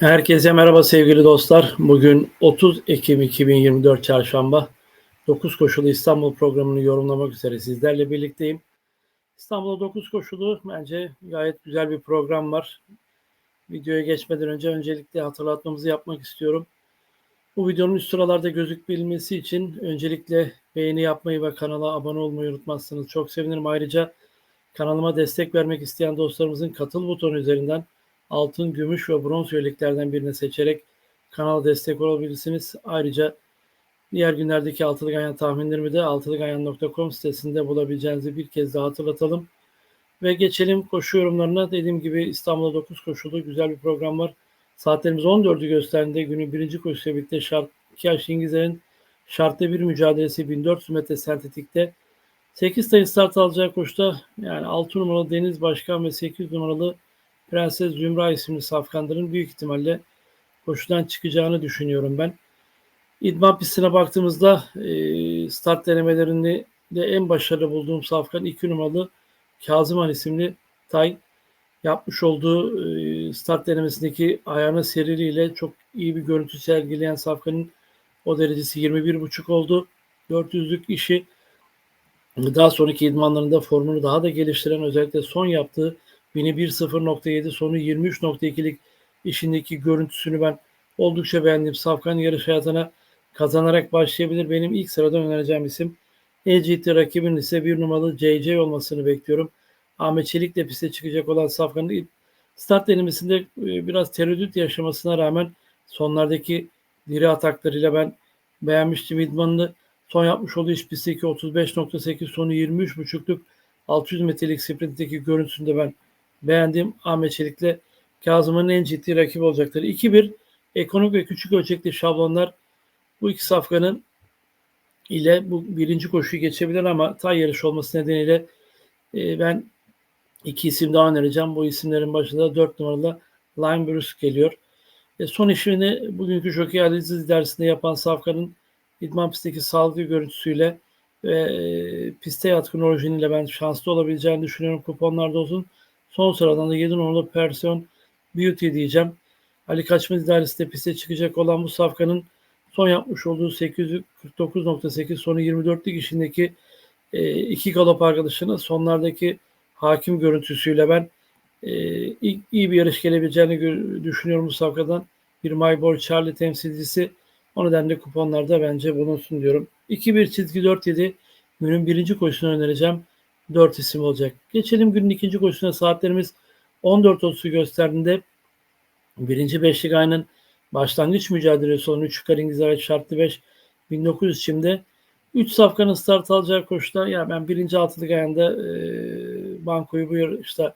Herkese merhaba sevgili dostlar. Bugün 30 Ekim 2024 Çarşamba. 9 koşulu İstanbul programını yorumlamak üzere sizlerle birlikteyim. İstanbul'da 9 koşulu bence gayet güzel bir program var. Videoya geçmeden önce öncelikle hatırlatmamızı yapmak istiyorum. Bu videonun üst sıralarda gözükmesi için öncelikle beğeni yapmayı ve kanala abone olmayı unutmazsanız çok sevinirim. Ayrıca kanalıma destek vermek isteyen dostlarımızın katıl butonu üzerinden altın, gümüş ve bronz üyeliklerden birini seçerek kanala destek olabilirsiniz. Ayrıca diğer günlerdeki altılı ganyan tahminlerimi de altılıganyan.com sitesinde bulabileceğinizi bir kez daha hatırlatalım. Ve geçelim koşu yorumlarına. Dediğim gibi İstanbul'da 9 koşulu güzel bir program var. Saatlerimiz 14'ü gösterdiğinde günün birinci koşusuyla birlikte şart 2 yaş İngilizlerin şartlı bir mücadelesi 1400 metre sentetikte 8 sayı start alacağı koşuda yani 6 numaralı Deniz Başkan ve 8 numaralı Prenses Zümra isimli safkanların büyük ihtimalle koşudan çıkacağını düşünüyorum ben. İdman pistine baktığımızda e, start denemelerinde de en başarılı bulduğum safkan 2 numaralı Kazıman isimli Tay yapmış olduğu e, start denemesindeki ayağına seriliyle çok iyi bir görüntü sergileyen safkanın o derecesi 21.5 oldu. 400'lük işi daha sonraki idmanlarında formunu daha da geliştiren özellikle son yaptığı 1001.0.7 sonu 23.2'lik işindeki görüntüsünü ben oldukça beğendim. Safkan yarış hayatına kazanarak başlayabilir. Benim ilk sırada önereceğim isim. Ciddi rakibin ise bir numaralı JJ olmasını bekliyorum. Ahmet Çelik de piste çıkacak olan Safkan'ın start denemesinde e, biraz tereddüt yaşamasına rağmen sonlardaki diri ataklarıyla ben beğenmiştim idmanını. Son yapmış olduğu iş pistteki 35.8 sonu 23.5'luk 600 metrelik sprintteki görüntüsünde ben beğendiğim Ahmet Çelik'le Kazım'ın en ciddi rakip olacaktır. 2-1 ekonomik ve küçük ölçekli şablonlar bu iki safkanın ile bu birinci koşuyu geçebilir ama tay yarış olması nedeniyle e, ben iki isim daha önereceğim. Bu isimlerin başında 4 numaralı Lime Bruce geliyor. E, son işini bugünkü Jockey Analiz dersinde yapan Safkan'ın idman pistteki sağlıklı görüntüsüyle ve e, piste yatkın orijiniyle ben şanslı olabileceğini düşünüyorum kuponlarda olsun. Son sıradan da 7 numaralı Person Beauty diyeceğim. Ali Kaçmaz idaresinde piste çıkacak olan bu safkanın son yapmış olduğu 849.8 sonu 24'lük işindeki e, iki galop arkadaşını sonlardaki hakim görüntüsüyle ben e, iyi, iyi bir yarış gelebileceğini düşünüyorum bu safkadan. Bir Maybor Charlie temsilcisi. O nedenle kuponlarda bence bulunsun diyorum. 2-1 çizgi 4-7 günün birinci koşusunu önereceğim. 4 isim olacak. Geçelim günün ikinci koşusuna saatlerimiz 14.30'u gösterdiğinde birinci beşlik ayının başlangıç mücadelesi olan 3 yukarı İngiliz şartlı 5 1900 çimde 3 safkanın start alacağı koşuda ya ben birinci altılık ayında e, bankoyu bu yarışta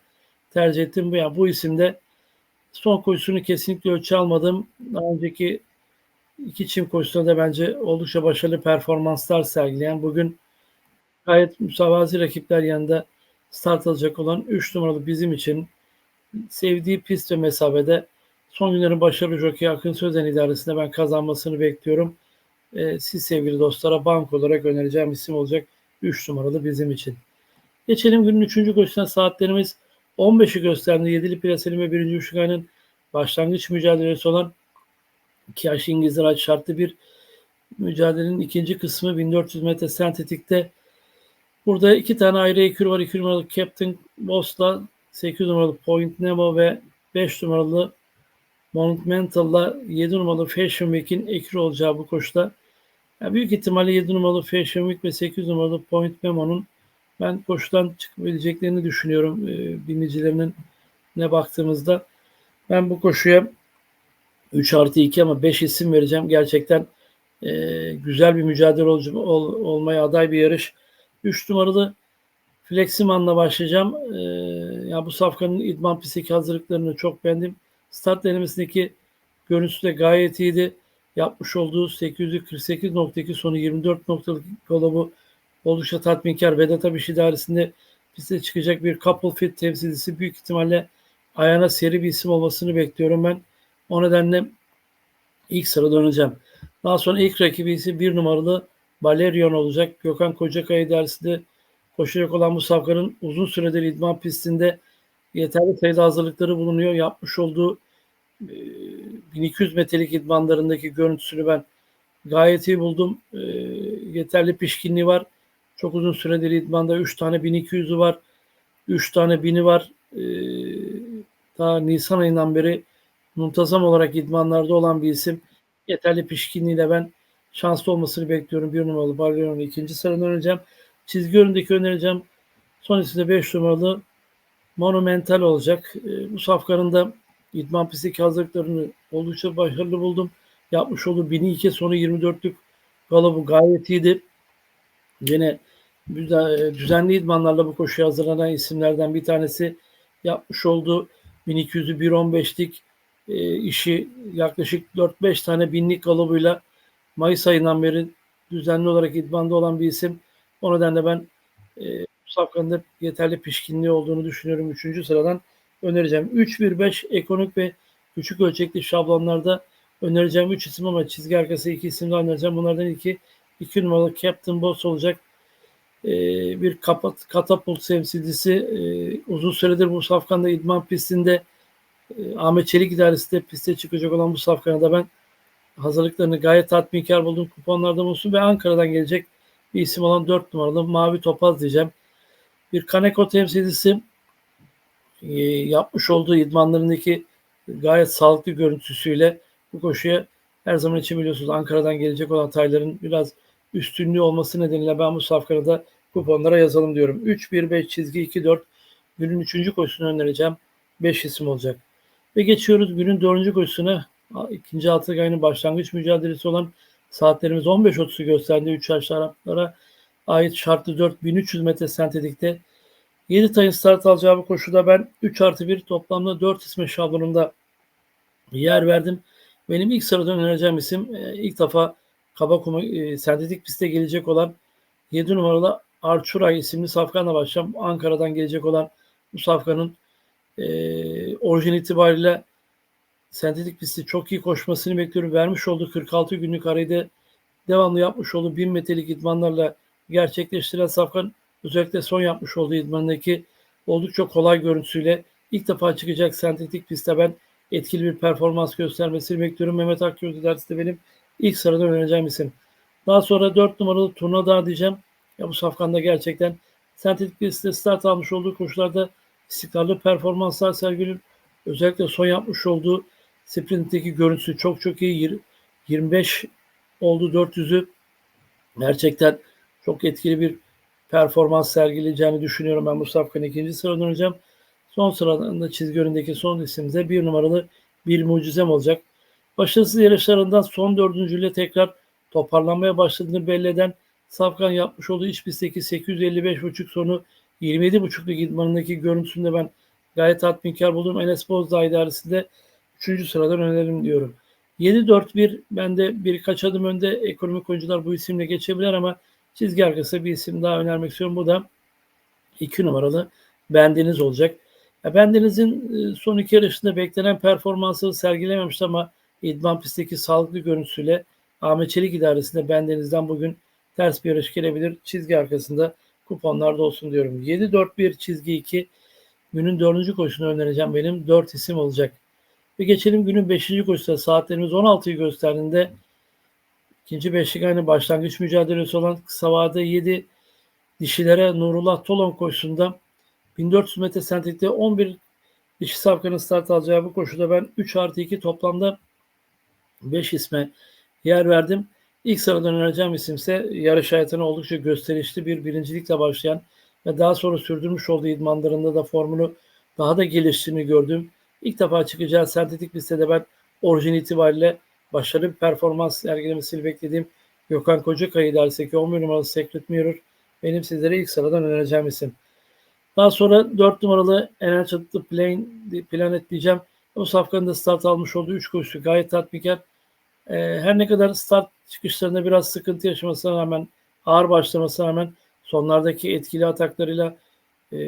tercih ettim. Bu, yani bu isimde son koşusunu kesinlikle ölçü almadım. Daha önceki iki çim koşusunda da bence oldukça başarılı performanslar sergileyen bugün gayet mütevazi rakipler yanında start alacak olan 3 numaralı bizim için sevdiği pist ve mesafede son günlerin başarılı jockey Akın Sözen idaresinde ben kazanmasını bekliyorum. Ee, siz sevgili dostlara bank olarak önereceğim isim olacak 3 numaralı bizim için. Geçelim günün 3. koşusuna saatlerimiz 15'i gösterdi. 7'li plaselim ve 1. üçlük ayının başlangıç mücadelesi olan 2 yaş İngilizler şartlı bir mücadelenin ikinci kısmı 1400 metre sentetikte Burada iki tane ayrı ekür var. 2 numaralı Captain Boss'la 8 numaralı Point Nemo ve 5 numaralı Monumental'la 7 numaralı Fashion Week'in ekür olacağı bu koşuda. Yani büyük ihtimalle 7 numaralı Fashion Week ve 8 numaralı Point Memo'nun ben koşudan çıkabileceklerini düşünüyorum e, binicilerinin ne baktığımızda. Ben bu koşuya 3 artı 2 ama 5 isim vereceğim. Gerçekten e, güzel bir mücadele ol, ol, olmaya aday bir yarış. 3 numaralı Fleximan'la başlayacağım. Ee, ya bu safkanın idman pistteki hazırlıklarını çok beğendim. Start denemesindeki görüntüsü de gayet iyiydi. Yapmış olduğu 848.2 sonu 24 noktalık kolabu oldukça tatminkar. Vedat Abiş idaresinde piste çıkacak bir couple fit temsilcisi büyük ihtimalle ayağına seri bir isim olmasını bekliyorum ben. O nedenle ilk sırada döneceğim. Daha sonra ilk rakibi ise bir numaralı Balerion olacak. Gökhan Kocakaya dersinde koşacak olan bu safkanın uzun süredir idman pistinde yeterli sayıda hazırlıkları bulunuyor. Yapmış olduğu e, 1200 metrelik idmanlarındaki görüntüsünü ben gayet iyi buldum. E, yeterli pişkinliği var. Çok uzun süredir idmanda 3 tane 1200'ü var. 3 tane 1000'i var. E, daha Nisan ayından beri muntazam olarak idmanlarda olan bir isim. Yeterli pişkinliğiyle ben şanslı olmasını bekliyorum. Bir numaralı Bargelon'u ikinci sıradan önereceğim. Çizgi önündeki önereceğim. Son isim de 5 numaralı Monumental olacak. E, bu safkanın da idman pistteki hazırlıklarını oldukça başarılı buldum. Yapmış olduğu 1002 sonu 24'lük galobu gayet iyiydi. Yine düzenli idmanlarla bu koşuya hazırlanan isimlerden bir tanesi yapmış olduğu 1200'ü 1.15'lik e, işi yaklaşık 4-5 tane binlik galobuyla Mayıs ayından beri düzenli olarak idmanda olan bir isim. O nedenle ben e, safkanın yeterli pişkinliği olduğunu düşünüyorum. Üçüncü sıradan önereceğim. 3-1-5 ekonomik ve küçük ölçekli şablonlarda önereceğim 3 isim ama çizgi arkası 2 isim de önereceğim. Bunlardan iki 2 numaralı Captain Boss olacak. Ee, bir kapat, katapult temsilcisi e, uzun süredir bu safkanda idman pistinde e, Ahmet Çelik idaresinde piste çıkacak olan bu safkana da ben hazırlıklarını gayet tatminkar buldum. Kuponlarda bulsun ve Ankara'dan gelecek bir isim olan 4 numaralı Mavi Topaz diyeceğim. Bir Kaneko temsilcisi e, yapmış olduğu idmanlarındaki gayet sağlıklı görüntüsüyle bu koşuya her zaman için biliyorsunuz Ankara'dan gelecek olan tayların biraz üstünlüğü olması nedeniyle ben bu safkada da kuponlara yazalım diyorum. 3-1-5 çizgi 2-4 günün 3. koşusunu önereceğim. 5 isim olacak. Ve geçiyoruz günün 4. koşusuna. İkinci altı ayının başlangıç mücadelesi olan saatlerimiz 15.30'u gösterdi. 3 yaşlı Araplara ait şartlı 4300 metre sentetikte 7 tayın start alacağı bu koşuda ben 3 artı 1 toplamda 4 isme şablonunda yer verdim. Benim ilk sıradan önereceğim isim e, ilk defa Kabakuma e, sentetik piste gelecek olan 7 numaralı Arçuray isimli safkanla başlayacağım. Ankara'dan gelecek olan bu safkanın e, orijin itibariyle sentetik pisti çok iyi koşmasını bekliyorum. Vermiş olduğu 46 günlük arayı devamlı yapmış olduğu 1000 metrelik idmanlarla gerçekleştiren Safkan özellikle son yapmış olduğu idmanındaki oldukça kolay görüntüsüyle ilk defa çıkacak sentetik pistte ben etkili bir performans göstermesini bekliyorum. Mehmet Akgöz dersi de benim ilk sıradan önereceğim isim. Daha sonra 4 numaralı turna daha diyeceğim. Ya bu Safkan'da gerçekten sentetik pistte start almış olduğu koşularda istikrarlı performanslar sergiliyor. Özellikle son yapmış olduğu sprintteki görüntüsü çok çok iyi. 25 oldu 400'ü gerçekten çok etkili bir performans sergileyeceğini düşünüyorum. Ben Mustafa'nın ikinci sıradan döneceğim. Son sırada çizgi önündeki son isimde bir numaralı bir mucizem olacak. Başarısız yarışlarından son dördüncüyle tekrar toparlanmaya başladığını belli eden Safkan yapmış olduğu iç pistteki 855.5 sonu 27.5'luk idmanındaki görüntüsünde ben gayet tatminkar buldum. Enes Bozdağ idaresinde 3. sıradan önerim diyorum. 7-4-1 ben de birkaç adım önde ekonomik oyuncular bu isimle geçebilir ama çizgi arkası bir isim daha önermek istiyorum. Bu da 2 numaralı Bendeniz olacak. Ya Bendeniz'in e, son iki yarışında beklenen performansı sergilememiş ama idman pistteki sağlıklı görüntüsüyle Ahmet Çelik idaresinde Bendeniz'den bugün ters bir yarış gelebilir. Çizgi arkasında kuponlarda olsun diyorum. 7-4-1 çizgi 2 günün dördüncü koşusunu önereceğim benim. Dört isim olacak. Ve geçelim günün 5. koşusuna. Saatlerimiz 16'yı gösterdiğinde ikinci beşlik aynı başlangıç mücadelesi olan kısa vade 7 dişilere Nurullah Tolon koşusunda 1400 metre sentetikte 11 dişi safkanın start alacağı bu koşuda ben 3 artı 2 toplamda 5 isme yer verdim. İlk sıradan önereceğim isim ise yarış hayatına oldukça gösterişli bir birincilikle başlayan ve daha sonra sürdürmüş olduğu idmanlarında da formunu daha da geliştiğini gördüm. İlk defa çıkacağı sentetik listede ben orijin itibariyle başarılı bir performans sergilemesini beklediğim Gökhan Kocakaya idaresindeki 11 numaralı Secret Mirror benim sizlere ilk sıradan önereceğim isim. Daha sonra 4 numaralı Energy Plane, Planet diyeceğim. O safkanın da start almış olduğu 3 koşusu gayet tatminkar. Ee, her ne kadar start çıkışlarında biraz sıkıntı yaşamasına rağmen ağır başlamasına rağmen sonlardaki etkili ataklarıyla e,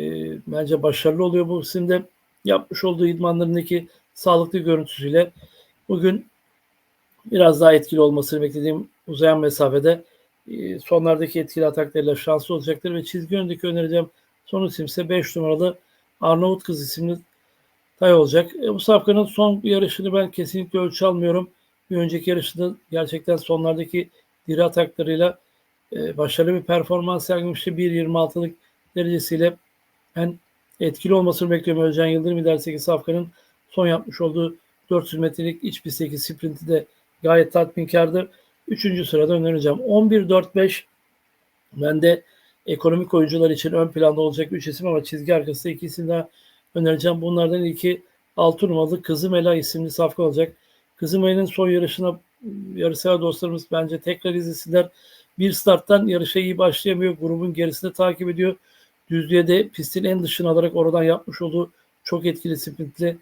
bence başarılı oluyor bu isimde yapmış olduğu idmanlarındaki sağlıklı görüntüsüyle bugün biraz daha etkili olmasını beklediğim uzayan mesafede e, sonlardaki etkili ataklarıyla şanslı olacaktır ve çizgi önündeki önereceğim son isim ise 5 numaralı Arnavut Kız isimli tay olacak. E, bu safkanın son yarışını ben kesinlikle ölçü almıyorum. Bir önceki yarışında gerçekten sonlardaki diri ataklarıyla e, başarılı bir performans sergilemişti. 1.26'lık derecesiyle ben etkili olmasını bekliyorum Özcan Yıldırım ilerisindeki Safkan'ın son yapmış olduğu 400 metrelik iç pistteki sprinti de gayet tatminkardı. Üçüncü sırada önereceğim. 11-4-5 ben de ekonomik oyuncular için ön planda olacak 3 isim ama çizgi arkasında iki isim daha önereceğim. Bunlardan ilki 6 numaralı Kızım Ela isimli safka olacak. Kızım Ela'nın son yarışına yarışsever dostlarımız bence tekrar izlesinler. Bir starttan yarışa iyi başlayamıyor. Grubun gerisinde takip ediyor. Düzlüğe de pistin en dışına alarak oradan yapmış olduğu çok etkili sprintle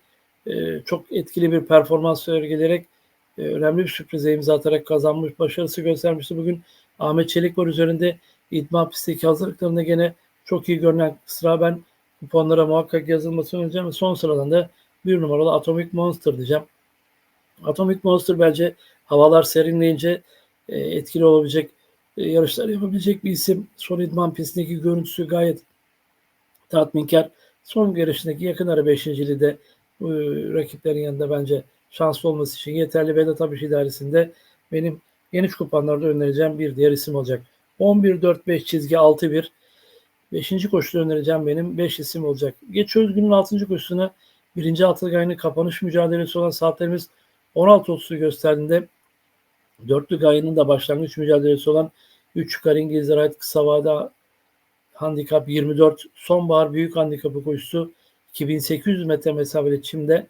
e, çok etkili bir performans sergileyerek e, önemli bir sürprize imza atarak kazanmış. Başarısı göstermişti. Bugün Ahmet Çelik var üzerinde idman pistteki hazırlıklarında gene çok iyi görünen sıra ben kuponlara muhakkak yazılmasını önereceğim ve son sıradan da bir numaralı Atomic Monster diyeceğim. Atomic Monster bence havalar serinleyince e, etkili olabilecek e, yarışlar yapabilecek bir isim. Son idman pistindeki görüntüsü gayet tatminkar. Son yarışındaki yakın ara beşinciliği de e, rakiplerin yanında bence şanslı olması için yeterli. Vedat Abiş idaresinde benim geniş kupanlarda önereceğim bir diğer isim olacak. 11-4-5 çizgi 6-1. Beşinci koşuda önereceğim benim 5 isim olacak. Geçiyoruz günün 6. koşusuna. Birinci atılık ayının kapanış mücadelesi olan saatlerimiz 16.30'u gösterdiğinde dörtlük ayının da başlangıç mücadelesi olan 3 yukarı İngilizlere ait kısa vade handikap 24 sonbahar büyük handikapı koşusu 2800 metre mesafeli çimde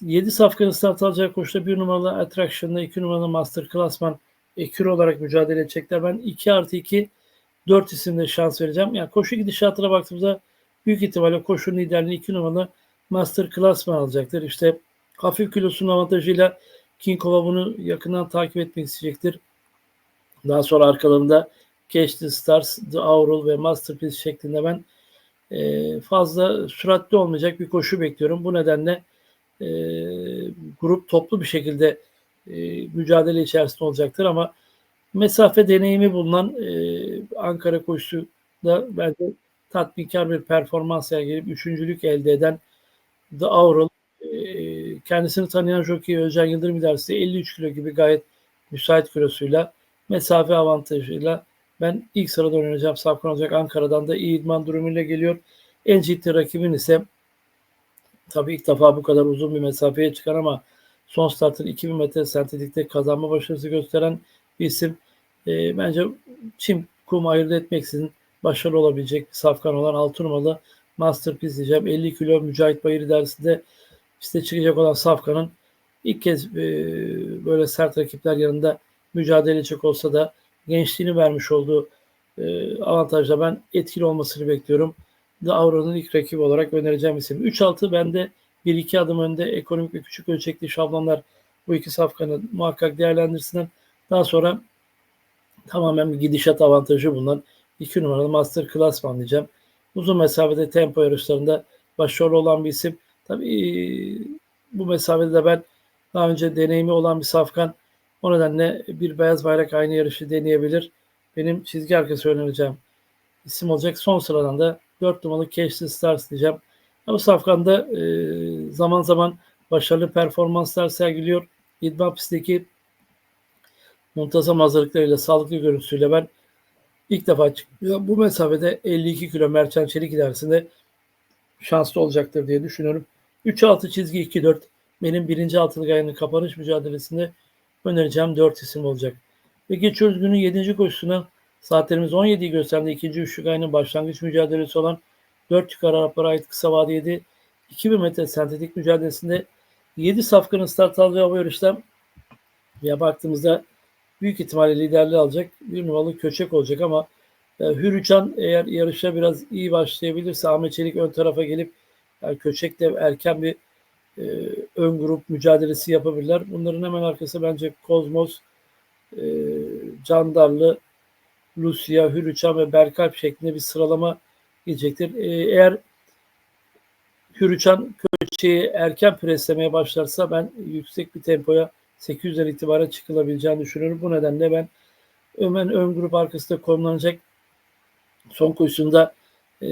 7 safkanın start alacak koşuda 1 numaralı Attraction'da 2 numaralı Master Classman ekür olarak mücadele edecekler. Ben 2 artı 2 4 isimde şans vereceğim. Yani koşu gidişatına baktığımızda büyük ihtimalle koşu liderliğini 2 numaralı Master Classman alacaktır. İşte hafif kilosunun avantajıyla King Kova bunu yakından takip etmek isteyecektir. Daha sonra arkalarında Catch the Stars, The Aural ve Masterpiece şeklinde ben e, fazla süratli olmayacak bir koşu bekliyorum. Bu nedenle e, grup toplu bir şekilde e, mücadele içerisinde olacaktır ama mesafe deneyimi bulunan e, Ankara koşusu da bence tatminkar bir performans sergileyip üçüncülük elde eden The Aural e, kendisini tanıyan jockey Özcan Yıldırım idaresi 53 kilo gibi gayet müsait kilosuyla mesafe avantajıyla ben ilk sırada oynayacağım Safkan olacak. Ankara'dan da iyi idman durumuyla geliyor. En ciddi rakibin ise tabii ilk defa bu kadar uzun bir mesafeye çıkan ama son startın 2000 metre sentetikte kazanma başarısı gösteren bir isim. E, bence çim kum ayırt etmeksizin başarılı olabilecek bir safkan olan 6 numaralı Masterpiece diyeceğim. 50 kilo Mücahit Bayır dersinde işte çıkacak olan Safkan'ın ilk kez e, böyle sert rakipler yanında mücadele edecek olsa da gençliğini vermiş olduğu e, avantajla ben etkili olmasını bekliyorum. The Aura'nın ilk rakibi olarak önereceğim isim. 3-6 bende 1-2 adım önde ekonomik ve küçük ölçekli şablonlar bu iki safkanı muhakkak değerlendirsinler. Daha sonra tamamen bir gidişat avantajı bulunan 2 numaralı Master Classman diyeceğim. Uzun mesafede tempo yarışlarında başarılı olan bir isim. Tabii bu mesafede de ben daha önce deneyimi olan bir safkan o nedenle bir beyaz bayrak aynı yarışı deneyebilir. Benim çizgi arkası önereceğim isim olacak. Son sıradan da 4 numaralı Cashly Stars diyeceğim. Bu safkanda e, zaman zaman başarılı performanslar sergiliyor. İdman pistteki muntazam hazırlıklarıyla, sağlıklı görüntüsüyle ben ilk defa çıkıyor. Bu mesafede 52 kilo Merçan Çelik ilerisinde şanslı olacaktır diye düşünüyorum. 3-6 çizgi 2-4 benim birinci altılık ayının kapanış mücadelesinde önereceğim 4 isim olacak. Ve geçiyoruz günün 7. koşusuna. Saatlerimiz 17'yi gösterdi. İkinci üçlük ayının başlangıç mücadelesi olan 4 yukarı Araplara ait kısa 7 2000 metre sentetik mücadelesinde 7 safkanın start alacağı bu yarışta ya baktığımızda büyük ihtimalle liderliği alacak bir numaralı köçek olacak ama e, Hürüçan eğer yarışa biraz iyi başlayabilirse Ahmet Çelik ön tarafa gelip yani Köçek'le erken bir e, ön grup mücadelesi yapabilirler. Bunların hemen arkası bence Kozmos, e, Candarlı, Lucia, Hürüçan ve Berkalp şeklinde bir sıralama gelecektir. E, eğer Hürüçan Köçek'i erken preslemeye başlarsa ben yüksek bir tempoya 800'den itibaren çıkılabileceğini düşünüyorum. Bu nedenle ben hemen ön grup arkasında konumlanacak son koşusunda e,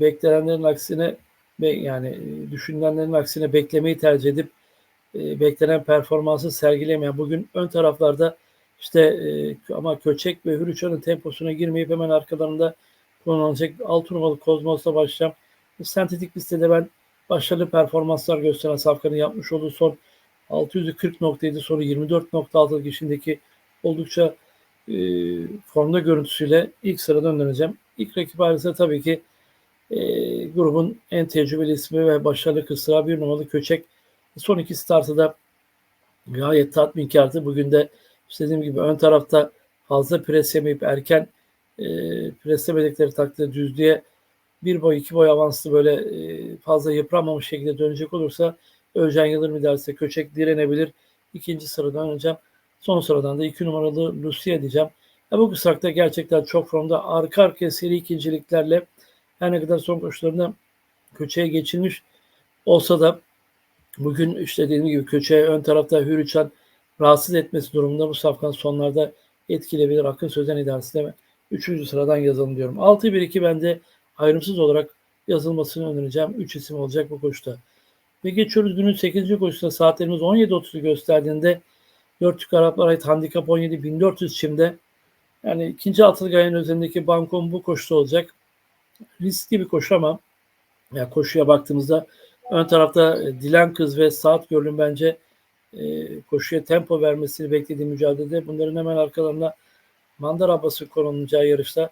beklenenlerin aksine yani e, düşünülenlerin aksine beklemeyi tercih edip e, beklenen performansı sergilemeyen bugün ön taraflarda işte e, ama Köçek ve Hürüçan'ın temposuna girmeyip hemen arkalarında kullanılacak 6 numaralı Kozmos'la başlayacağım. Sentetik listede ben başarılı performanslar gösteren Safkan'ın yapmış olduğu son 640.7 sonra 24.6 kişindeki oldukça e, formda görüntüsüyle ilk sırada önereceğim. İlk rakip ailesi tabii ki e, grubun en tecrübeli ismi ve başarılı kısra bir numaralı Köçek. Son iki startı da gayet tatminkardı. Bugün de işte dediğim gibi ön tarafta fazla pres yemeyip erken e, preslemedikleri takdirde düzlüğe bir boy iki boy avanslı böyle e, fazla yıpranmamış şekilde dönecek olursa Özcan Yıldırım idaresi Köçek direnebilir. İkinci sıradan önce son sıradan da iki numaralı Lucia diyeceğim. Ya bu kısrakta gerçekten çok formda arka arkaya seri ikinciliklerle her ne kadar son koşularında Köçek'e geçilmiş olsa da bugün işte dediğim gibi Köçek'e ön tarafta Hürüçan rahatsız etmesi durumunda bu safkan sonlarda etkilebilir. Akın Sözen idaresi de 3. sıradan yazalım diyorum. 6-1-2 bende ayrımsız olarak yazılmasını önereceğim. 3 isim olacak bu koşuda. Ve geçiyoruz günün 8. koşusunda saatlerimiz 17.30'u gösterdiğinde 4 Türk Araplar ait handikap 17 1400 çimde yani ikinci altılı gayenin üzerindeki bankom bu koşuda olacak. Riskli bir koşu ama ya koşuya baktığımızda ön tarafta e, Dilan Kız ve Saat Görlüm bence e, koşuya tempo vermesini beklediği mücadelede bunların hemen arkalarında Mandar Abbas'ın konulacağı yarışta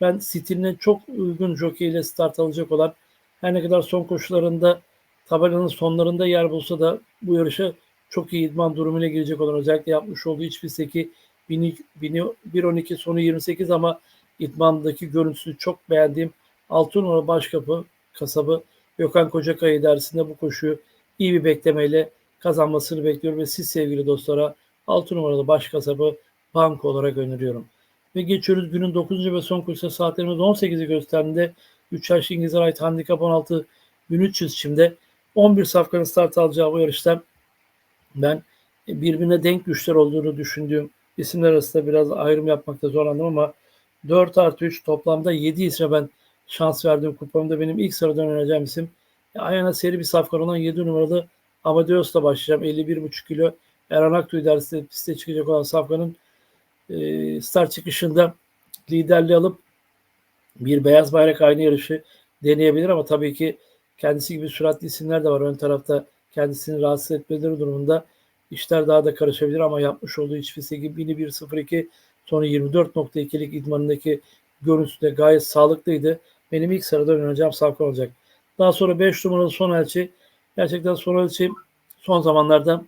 ben stiline çok uygun jockey ile start alacak olan her ne kadar son koşularında tabelanın sonlarında yer bulsa da bu yarışa çok iyi idman durumuyla girecek olan özellikle yapmış olduğu iç pistteki 1.12 sonu 28 ama idmandaki görüntüsü çok beğendiğim 6 numara başkapı kasabı Gökhan Kocakaya dersinde bu koşuyu iyi bir beklemeyle kazanmasını bekliyorum ve siz sevgili dostlara 6 numaralı baş kasabı bank olarak öneriyorum. Ve geçiyoruz günün 9. ve son koşusu saatlerimiz 18'i gösterdiğinde 3 yaş İngilizler ait handikap 16 1300 şimdi 11 safkanın start alacağı bu yarışta ben birbirine denk güçler olduğunu düşündüğüm isimler arasında biraz ayrım yapmakta zorlandım ama 4 artı 3 toplamda 7 isme ben şans verdiğim kupamda benim ilk sıradan önereceğim isim. Ayağına seri bir safkan olan 7 numaralı Amadeus'la başlayacağım. 51,5 kilo Erhan Aktuğ idaresinde piste çıkacak olan safkanın e, start çıkışında liderliği alıp bir beyaz bayrak aynı yarışı deneyebilir ama tabii ki kendisi gibi süratli isimler de var ön tarafta kendisini rahatsız etmeleri durumunda işler daha da karışabilir ama yapmış olduğu iç fiziki 1.1.02 sonra 24.2'lik idmanındaki görüntüsü de gayet sağlıklıydı. Benim ilk sırada önereceğim Savkan olacak. Daha sonra 5 numaralı son elçi. Gerçekten son elçi son zamanlarda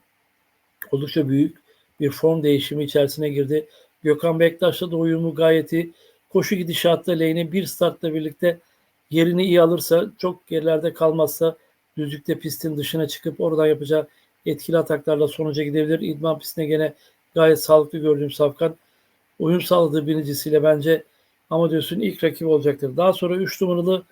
oldukça büyük bir form değişimi içerisine girdi. Gökhan Bektaş'la da uyumu gayet iyi. Koşu gidişatta lehine bir startla birlikte yerini iyi alırsa, çok gerilerde kalmazsa düzlükte pistin dışına çıkıp oradan yapacağı etkili ataklarla sonuca gidebilir. İdman pistine gene gayet sağlıklı gördüğüm Safkan uyum sağladığı birincisiyle bence Amadeus'un ilk rakibi olacaktır. Daha sonra 3 numaralı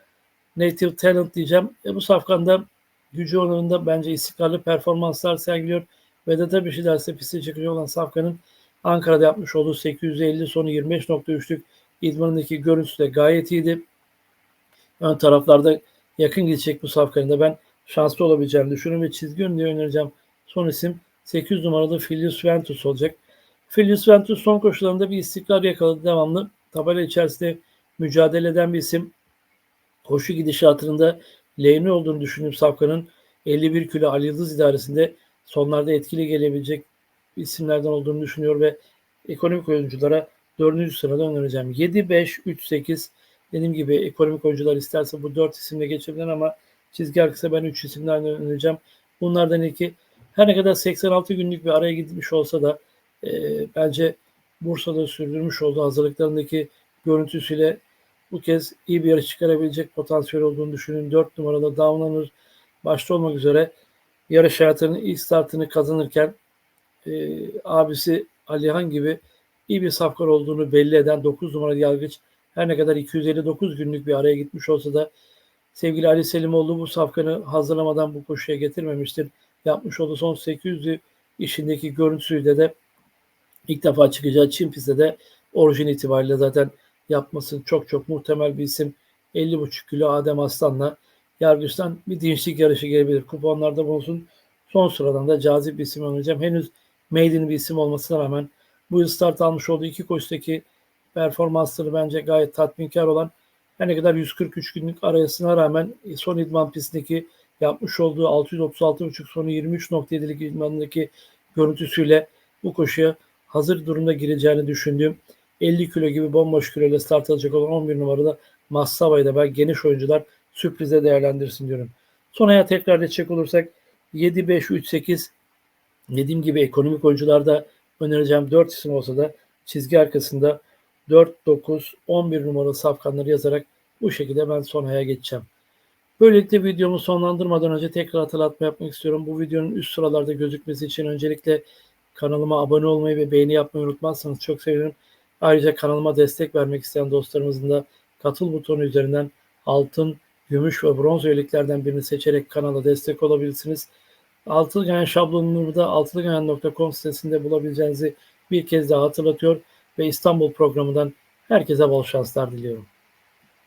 Native Talent diyeceğim. E bu safkanda gücü oranında bence istikrarlı performanslar sergiliyor. Ve de tabii ki derse piste çıkacak olan Safkan'ın Ankara'da yapmış olduğu 850 sonu 25.3'lük idmanındaki görüntüsü de gayet iyiydi. Ön taraflarda yakın gidecek bu Safkan'ın da ben şanslı olabileceğini düşünüyorum ve çizgi ön diye önereceğim. Son isim 8 numaralı Filius Ventus olacak. Filius Ventus son koşularında bir istikrar yakaladı devamlı. Tabela içerisinde mücadele eden bir isim. Koşu gidişatında lehine olduğunu düşündüğüm Safkan'ın 51 kilo Ali Yıldız idaresinde sonlarda etkili gelebilecek isimlerden olduğunu düşünüyor ve ekonomik oyunculara 4. sırada önereceğim. 7, 5, 3, 8 dediğim gibi ekonomik oyuncular isterse bu 4 isimle geçebilir ama çizgi arkası ben 3 isimlerden önereceğim. Bunlardan iki her ne kadar 86 günlük bir araya gitmiş olsa da e, bence Bursa'da sürdürmüş olduğu hazırlıklarındaki görüntüsüyle bu kez iyi bir yarış çıkarabilecek potansiyel olduğunu düşünün. 4 numaralı Downlanır başta olmak üzere yarış hayatının ilk startını kazanırken e, abisi Alihan gibi iyi bir safkar olduğunu belli eden 9 numaralı yargıç her ne kadar 259 günlük bir araya gitmiş olsa da sevgili Ali Selimoğlu bu safkanı hazırlamadan bu koşuya getirmemiştir. Yapmış olduğu son 800'lü işindeki görüntüsüyle de ilk defa çıkacağı Çin pistte de orijin itibariyle zaten yapması çok çok muhtemel bir isim. 50,5 kilo Adem Aslan'la Yargıç'tan bir dinçlik yarışı gelebilir. Kuponlarda bulunsun. Son sıradan da cazip bir isim oynayacağım. Henüz maiden bir isim olmasına rağmen bu yıl start almış olduğu iki koşudaki performansları bence gayet tatminkar olan her ne kadar 143 günlük arayasına rağmen son idman pistindeki yapmış olduğu 636.5 sonu 23.7'lik idmanındaki görüntüsüyle bu koşuya hazır durumda gireceğini düşündüğüm 50 kilo gibi bomboş kiloyla start alacak olan 11 numarada Massava'yı da ben geniş oyuncular sürprize değerlendirsin diyorum. Son aya tekrar edecek olursak 7, 5, 3, 8 dediğim gibi ekonomik oyuncularda önereceğim 4 isim olsa da çizgi arkasında 4, 9, 11 numaralı safkanları yazarak bu şekilde ben son aya geçeceğim. Böylelikle videomu sonlandırmadan önce tekrar hatırlatma yapmak istiyorum. Bu videonun üst sıralarda gözükmesi için öncelikle kanalıma abone olmayı ve beğeni yapmayı unutmazsanız çok sevinirim. Ayrıca kanalıma destek vermek isteyen dostlarımızın da katıl butonu üzerinden altın, gümüş ve bronz üyeliklerden birini seçerek kanala destek olabilirsiniz. Altılgayan şablonunu da altılgayan.com sitesinde bulabileceğinizi bir kez daha hatırlatıyor ve İstanbul programından herkese bol şanslar diliyorum.